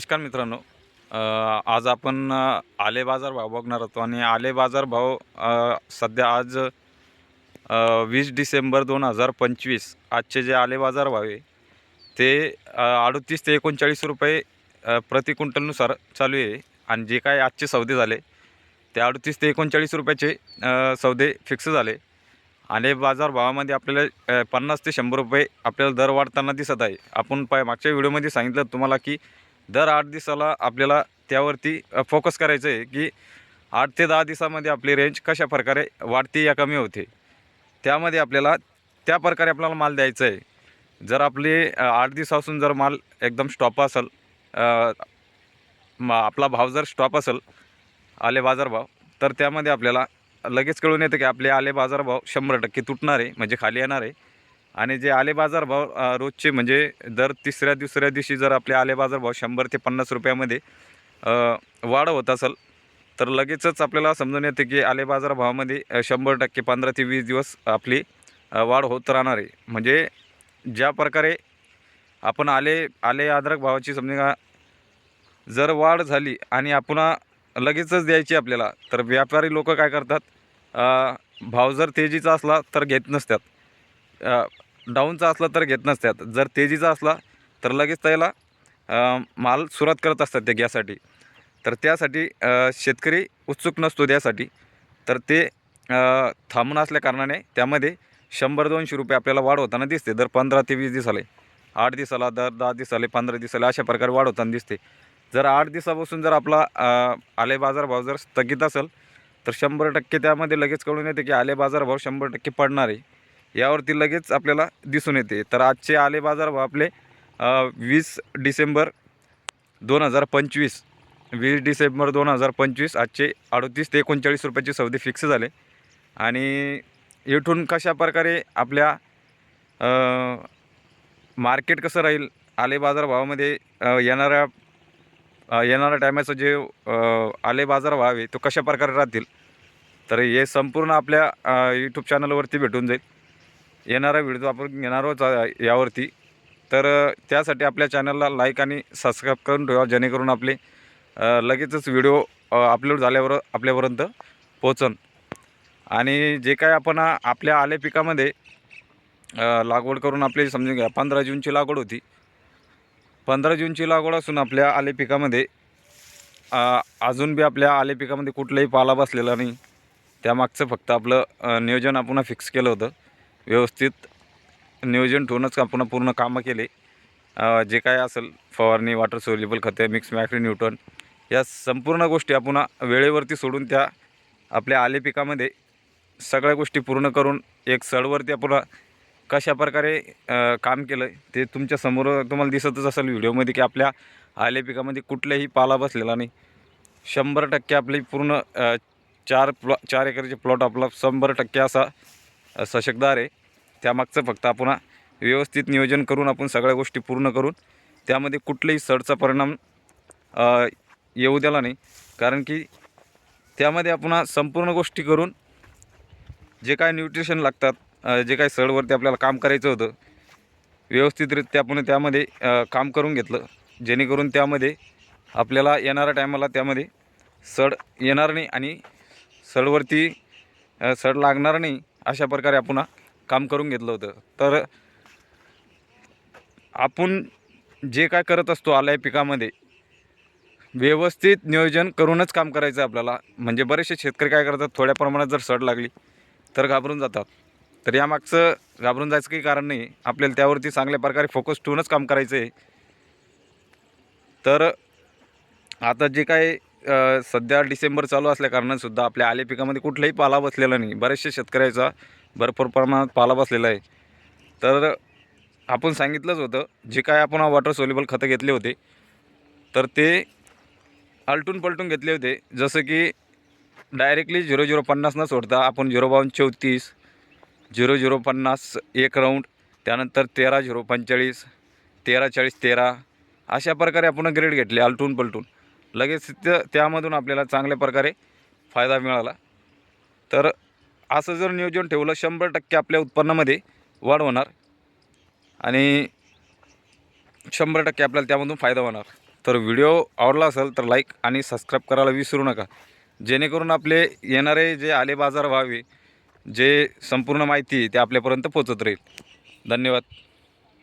नमस्कार मित्रांनो. आज आपण आले बाजार भाव बघणार होतो आणि आले बाजार भाव सध्या आज वीस डिसेंबर दोन हजार पंचवीस. आजचे जे आले बाजार भाव आहे ते अडतीस ते एकोणचाळीस रुपये प्रति क्विंटलनुसार चालू आहे. आणि जे काय आजचे सौदे झाले ते अडतीस ते एकोणचाळीस रुपयाचे सौदे फिक्स झाले. आले बाजार भावामध्ये आपल्याला पन्नास ते शंभर रुपये आपल्याला दर वाढताना दिसत आहे. आपण पाय मागच्या व्हिडिओमध्ये सांगितलं तुम्हाला की दर आठ दिवसाला आपल्याला त्यावरती फोकस करायचं आहे की आठ ते दहा दिवसामध्ये आपली रेंज कशा प्रकारे वाढते या कमी होते. त्यामध्ये आपल्याला त्या प्रकारे आपल्याला माल द्यायचा आहे जर आपले आठ दिवसापासून जर माल एकदम स्टॉप असेल आपला भाव जर स्टॉप असेल आले बाजारभाव तर त्यामध्ये आपल्याला लगेच कळून येतं की आपले आले बाजारभाव शंभर टक्के तुटणार आहे म्हणजे खाली येणार. आहे आणि जे आलेबाजार भाव रोजचे म्हणजे दर तिसऱ्या दुसऱ्या दिवशी जर आपले आलेबाजार भाव शंभर ते पन्नास रुपयामध्ये वाढ होत असेल तर लगेचच आपल्याला समजून येते की आलेबाजार भावामध्ये शंभर टक्के पंधरा ते वीस दिवस आपली वाढ होत राहणार आहे. म्हणजे ज्या प्रकारे आपण आले आले अद्रक भावाची समजा जर वाढ झाली आणि आपण लगेचच द्यायची आपल्याला तर व्यापारी लोक काय करतात भाव जर तेजीचा असला तर घेत नसतात. डाऊनचा असला तर घेत नसतात जर तेजीचा असला तर लगेच त्याला माल सुरुवात करत असतात ते घ्यासाठी तर त्यासाठी शेतकरी उत्सुक नसतो त्यासाठी. तर ते थांबून असल्या कारणाने त्यामध्ये शंभर दोनशे रुपये आपल्याला वाढ होताना दिसते. दर पंधरा ते वीस दिवसाले. आठ दिवसाला दर दहा दिवसाले पंधरा दिवसाला अशा प्रकारे वाढ होताना दिसते. जर आठ दिवसापासून जर आपला आले बाजारभाव जर स्थगित असेल तर शंभर टक्के त्यामध्ये लगेच कळून येते की आले बाजारभाव शंभर टक्के पडणार आहे. यावरती लगेच आपल्याला दिसून येते. तर आजचे आले बाजारभाव आपले वीस डिसेंबर दोन हजार पंचवीस. वीस डिसेंबर दोन हजार पंचवीस आजचे अडतीस ते एकोणचाळीस रुपयाचे सौदे फिक्स झाले. आणि इथून कशा प्रकारे आपल्या मार्केट कसं राहील आले बाजारभावामध्ये येणाऱ्या येणाऱ्या टायमाचं जे आले बाजार भाव आहे तो कशा प्रकारे राहतील? तर हे संपूर्ण आपल्या यूट्यूब चॅनलवरती भेटून जाईल. येणारा व्हिडिओ आपण घेणारच यावरती. तर त्यासाठी आपल्या चॅनलला लाईक आणि सबस्क्राईब करून ठेवा जेणेकरून आपले लगेचच व्हिडिओ अपलोड झाल्यावर आपल्यापर्यंत पोचन आणि जे काय आपण आपल्या आले पिकामध्ये लागवड करून आपली समजून घ्या पंधरा जूनची लागवड होती. पंधरा जूनची लागवड असून आपल्या आले पिकामध्ये अजून बी आपल्या आले पिकामध्ये कुठलाही पाला बसलेला नाही. त्यामागचं फक्त आपलं नियोजन आपण फिक्स केलं होतं. व्यवस्थित नियोजन ठेवूनच आपण पूर्ण कामं केले. जे काय असेल फवारणी वॉटर सोल्युबल खते मिक्स मॅक्री न्यूटन या संपूर्ण गोष्टी आपण वेळेवरती सोडून त्या आपल्या आले पिकामध्ये सगळ्या गोष्टी पूर्ण करून एक सडवरती आपण कशा प्रकारे काम केलं ते तुमच्यासमोर तुम्हाला दिसतच असेल व्हिडिओमध्ये की आपल्या आले पिकामध्ये कुठल्याही पाला बसलेला नाही. शंभर टक्के आपली पूर्ण चार प्लॉ चार एकरचे प्लॉट आपला शंभर टक्के असा सशकदार आहे. त्यामागचं फक्त आपण व्यवस्थित नियोजन करून आपण सगळ्या गोष्टी पूर्ण करून त्यामध्ये कुठल्याही सडचा परिणाम येऊ द्याला नाही. कारण की त्यामध्ये आपण संपूर्ण गोष्टी करून जे काय न्यूट्रिशन लागतात जे काय सडवरती आपल्याला काम करायचं होतं व्यवस्थितरित्या आपण त्यामध्ये काम करून घेतलं. जेणेकरून त्यामध्ये आपल्याला येणाऱ्या टायमाला त्यामध्ये सड येणार नाही आणि सडवरती सड लागणार नाही. अशा प्रकारे आपण काम करून घेतलं होतं. तर आपण जे काय करत असतो आल्या पिकामध्ये व्यवस्थित नियोजन करूनच काम करायचं आहे आपल्याला. म्हणजे बरेचसे शेतकरी काय करतात थोड्या प्रमाणात जर सड लागली तर घाबरून जातात. तर यामागचं घाबरून जायचं काही कारण नाही. आपल्याला त्यावरती चांगल्या प्रकारे फोकस ठेवूनच काम करायचं आहे तर आता जे काय सध्या डिसेंबर चालू असल्या आपल्या आले पिकामध्ये कुठलाही पाला बसलेला नाही. बऱ्याचशा शेतकऱ्याचा भरपूर प्रमाणात पाला बसलेला आहे. तर आपण सांगितलंच होतं जे काय आपण वॉटर सोल्युबल खतं घेतले होते तर ते आलटून पलटून घेतले होते. जसं की डायरेक्टली झिरो झिरो पन्नास न सोडता आपण झिरो बावन्न चौतीस झिरो झिरो पन्नास एक राऊंड त्यानंतर तेरा झिरो पंचेचाळीस तेरा चाळीस तेरा अशा प्रकारे आपण ग्रेड घेतले आलटून पलटून. लगेच त्या त्यामधून आपल्याला चांगल्या प्रकारे फायदा मिळाला. तर असं जर नियोजन ठेवलं शंभर टक्के आपल्या उत्पन्नामध्ये वाढ होणार आणि शंभर टक्के आपल्याला त्यामधून फायदा होणार. तर व्हिडिओ आवडला असेल तर लाईक आणि सबस्क्राईब करायला विसरू नका. जेणेकरून आपले येणारे जे आले बाजार व्हावे जे संपूर्ण माहिती ते आपल्यापर्यंत पोचत राहील. धन्यवाद.